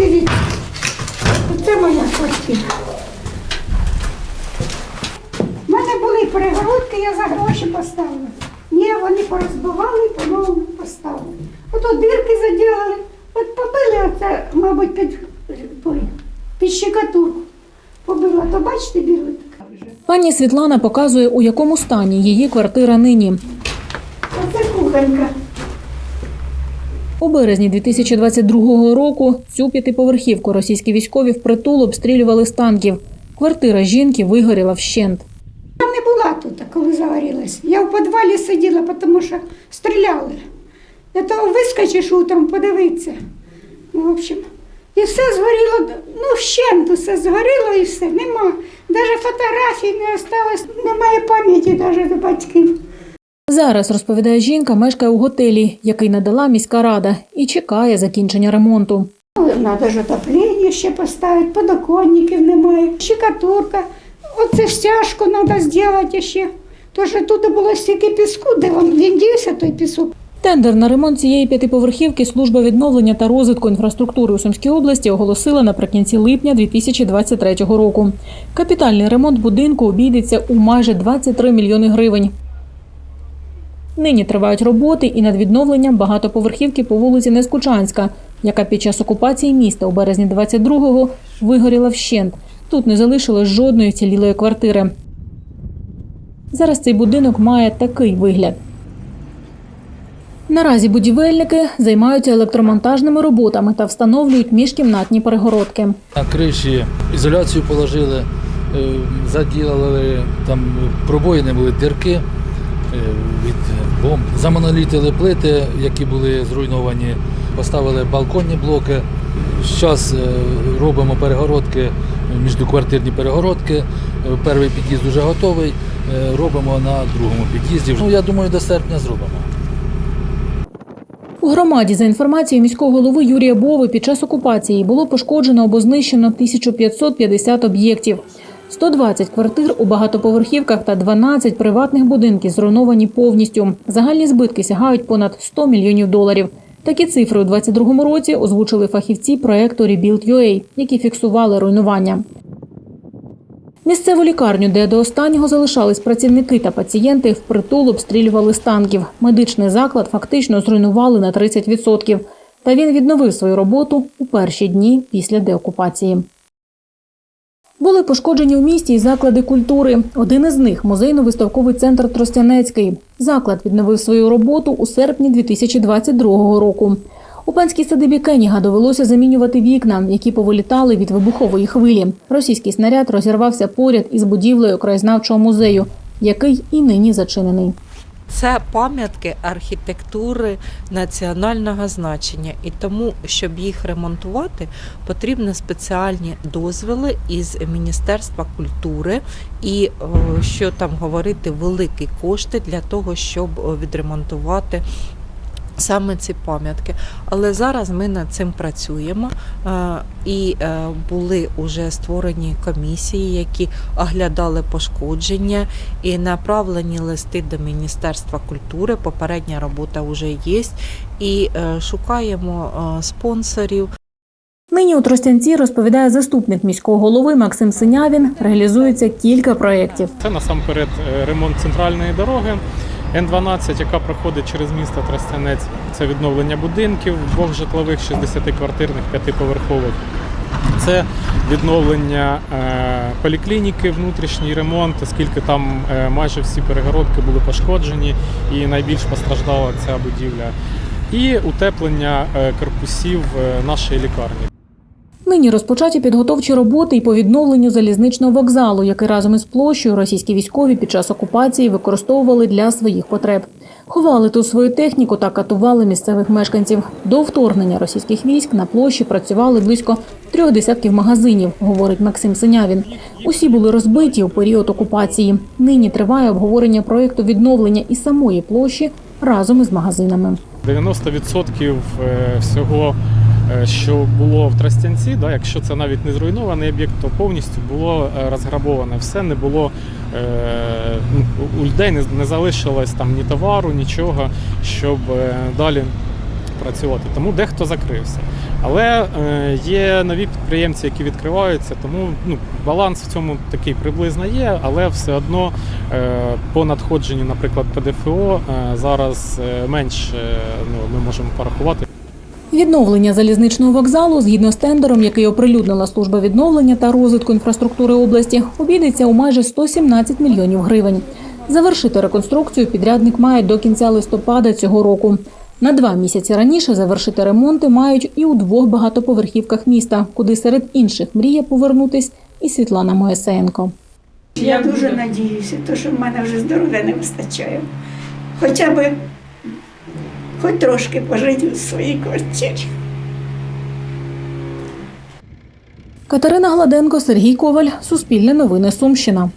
Дивіться. Це моя квартира. У мене були перегородки, я за гроші поставила. Ні, вони порозбивали по-новому поставили. Ото дирки заділили. От побили оце, мабуть, під, під щекотурку. Побила, то бачите, білий така вже. Пані Світлана показує, у якому стані її квартира нині. Оце кухонька. У березні 2022 року цю п'ятиповерхівку російські військові впритул обстрілювали з танків. Квартира жінки вигоріла вщент. Я не була тут, коли загорілась. Я в підвалі сиділа, тому що стріляли. Я того вискочиш утром, подивитися. В общем, і все згоріло, ну, вщент усе згоріло і все. Нема. Навіть фотографій не осталось, немає пам'яті навіть до батьків. Зараз, розповідає жінка, мешкає у готелі, який надала міська рада, і чекає закінчення ремонту. Треба ж отоплення ще поставити, подоконників немає, щекотурка. Оце стяжку треба зробити ще. Тож тут було стільки піску, де він дівся той пісок. Тендер на ремонт цієї п'ятиповерхівки служба відновлення та розвитку інфраструктури у Сумській області оголосила наприкінці липня 2023 року. Капітальний ремонт будинку обійдеться у майже 23 мільйони гривень. Нині тривають роботи і над відновленням багатоповерхівки по вулиці Нескучанська, яка під час окупації міста у березні 22-го вигоріла вщент. Тут не залишилось жодної цілілої квартири. Зараз цей будинок має такий вигляд. Наразі будівельники займаються електромонтажними роботами та встановлюють міжкімнатні перегородки. На криші ізоляцію положили, е, заділили, там пробоїни були дірки від бомб. Замонолітили плити, які були зруйновані, поставили балконні блоки. Зараз робимо перегородки, міждоквартирні перегородки. Е, Перший під'їзд вже готовий, е, робимо на другому під'їзді. Ну, я думаю, до серпня зробимо. У громаді, за інформацією міського голови Юрія Бови, під час окупації було пошкоджено або знищено 1550 об'єктів. 120 квартир у багатоповерхівках та 12 приватних будинків зруйновані повністю. Загальні збитки сягають понад 100 мільйонів доларів. Такі цифри у 2022 році озвучили фахівці проекту Rebuild.ua, які фіксували руйнування. Місцеву лікарню, де до останнього залишались працівники та пацієнти, впритул обстрілювали з танків. Медичний заклад фактично зруйнували на 30%. Та він відновив свою роботу у перші дні після деокупації. Були пошкоджені у місті й заклади культури. Один із них музейно-виставковий центр Тростянецький. Заклад відновив свою роботу у серпні 2022 року. У панській садибі Кеніга довелося замінювати вікна, які повилітали від вибухової хвилі. Російський снаряд розірвався поряд із будівлею краєзнавчого музею, який і нині зачинений. Це пам'ятки архітектури національного значення, і тому, щоб їх ремонтувати, потрібні спеціальні дозволи із Міністерства культури, і що там говорити, великі кошти для того, щоб відремонтувати. Саме ці пам'ятки, але зараз ми над цим працюємо е, і е, були вже створені комісії, які оглядали пошкодження і направлені листи до Міністерства культури. Попередня робота вже є, і е, шукаємо спонсорів. Нині у Тростянці розповідає заступник міського голови Максим Синявін. Реалізується кілька проєктів. Це насамперед ремонт центральної дороги Н-12, яка проходить через місто Тростянець. Це відновлення будинків, двох житлових, 60-квартирних, п'ятиповерхових. Це відновлення е, поліклініки, внутрішній ремонт, оскільки там е, майже всі перегородки були пошкоджені і найбільш постраждала ця будівля. І утеплення е, корпусів нашої лікарні. Нині розпочаті підготовчі роботи і по відновленню залізничного вокзалу, який разом із площею російські військові під час окупації використовували для своїх потреб. Ховали тут свою техніку та катували місцевих мешканців. До вторгнення російських військ на площі працювали близько трьох десятків магазинів, говорить Максим Синявін. Усі були розбиті у період окупації. Нині триває обговорення проєкту відновлення і самої площі разом із магазинами. 90% е, всього, що було в Тростянці, да, якщо це навіть не зруйнований об'єкт, то повністю було е, розграбоване. Все не було е, ну, у людей не, залишилось там ні товару, нічого, щоб е, далі працювати, тому дехто закрився. Але е, є нові підприємці, які відкриваються, тому ну, баланс в цьому такий приблизно є, але все одно е, по надходженню, наприклад, ПДФО е, зараз е, менш е, ну, ми можемо порахувати. Відновлення залізничного вокзалу згідно з тендером, який оприлюднила служба відновлення та розвитку інфраструктури області, обійдеться у майже 117 мільйонів гривень. Завершити реконструкцію підрядник має до кінця листопада цього року. На два місяці раніше завершити ремонти мають і у двох багатоповерхівках міста, куди серед інших мріє повернутись і Світлана Моєсеєнко. Я дуже надіюся, то що в мене вже здоров'я не вистачає. Хоча б хоч трошки пожити у своїй квартирі. Катерина Гладенко, Сергій Коваль, Суспільне новини Сумщина.